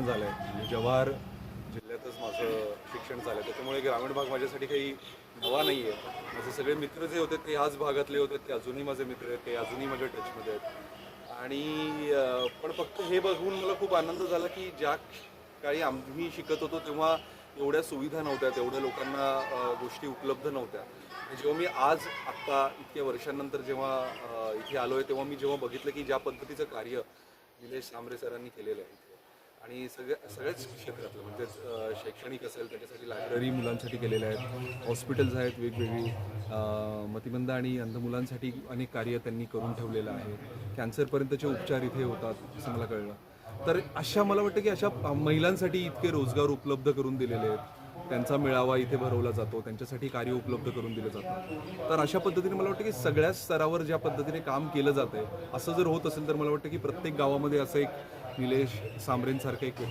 झालं आहे म्हणजे जव्हार जिल्ह्यातच माझं शिक्षण झालं आहे त्याच्यामुळे ग्रामीण भाग माझ्यासाठी काही नवा नाही आहे माझे सगळे मित्र जे होते ते ह्याच भागातले होते. ते अजूनही माझे मित्र आहेत. ते अजूनही माझ्या टचमध्ये आहेत. आणि पण फक्त हे बघून मला खूप आनंद झाला की ज्या काळी आम्ही शिकत होतो तेव्हा एवढ्या सुविधा नव्हत्या. तेवढ्या लोकांना गोष्टी उपलब्ध नव्हत्या. जेव्हा मी आज आत्ता इतक्या वर्षांनंतर जेव्हा इथे आलो आहे तेव्हा मी जेव्हा बघितलं की ज्या पद्धतीचं कार्य निलेश सांबरे सरांनी केलेलं आहे. आणि सगळ्या सगळ्याच क्षेत्रातलं म्हणजे शैक्षणिक असेल त्याच्यासाठी लायब्ररी मुलांसाठी केलेल्या आहेत. हॉस्पिटल्स आहेत वेगवेगळी. मतिमंद आणि अंध मुलांसाठी अनेक कार्य त्यांनी करून ठेवलेलं आहे. कॅन्सरपर्यंतचे उपचार इथे होतात असं मला कळलं. तर अशा मला वाटतं की अशा महिलांसाठी इतके रोजगार उपलब्ध करून दिलेले आहेत. त्यांचा मेळावा इथे भरवला जातो त्यांच्यासाठी कार्य उपलब्ध करून दिलं जातं तर अशा पद्धतीने मला वाटतं की सगळ्या स्तरावर ज्या पद्धतीने काम केलं जातं आहे असं जर होत असेल तर मला वाटतं की प्रत्येक गावामध्ये असं एक निलेश सांबरेंसारखे एक